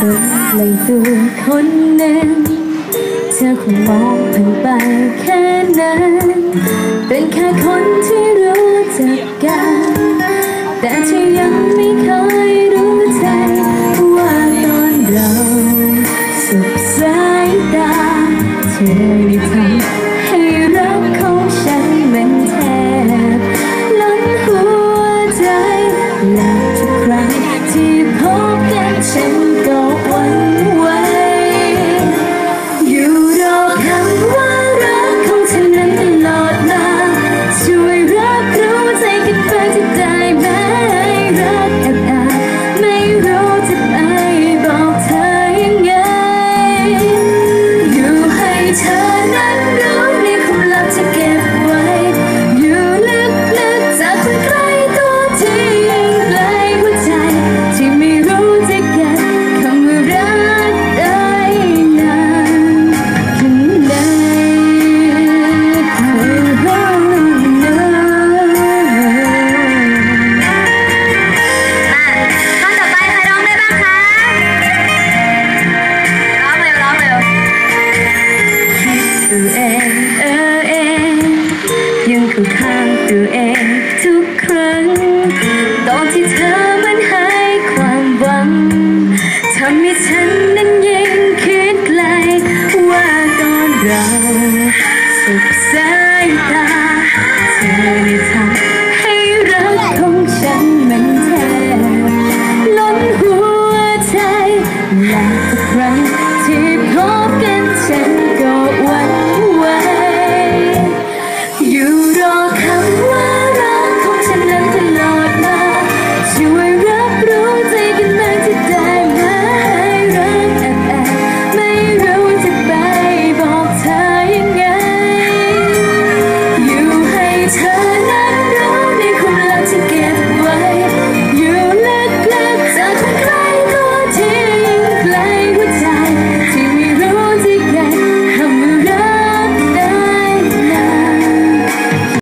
ตัวคนหนึ่งเธอคงมองผ่านไปแค่นั้น เป็นแค่คนที่รู้จักกัน แต่ที่ยังไม่เคยรู้ใจ ว่าตอนเราสุดสายตา เธอได้ทำ ตัวเองเออเองยังเข้าข้างตัวเองทุกครั้ง ตอนที่เธอมันให้ความหวังทำให้ฉันนั้นยิ่งคิดไกลว่าตอนเราสบสายตาเธอได้ทำให้รักของฉันมันแทบล้นหัวใจและทุกครั้งที่พบกันฉัน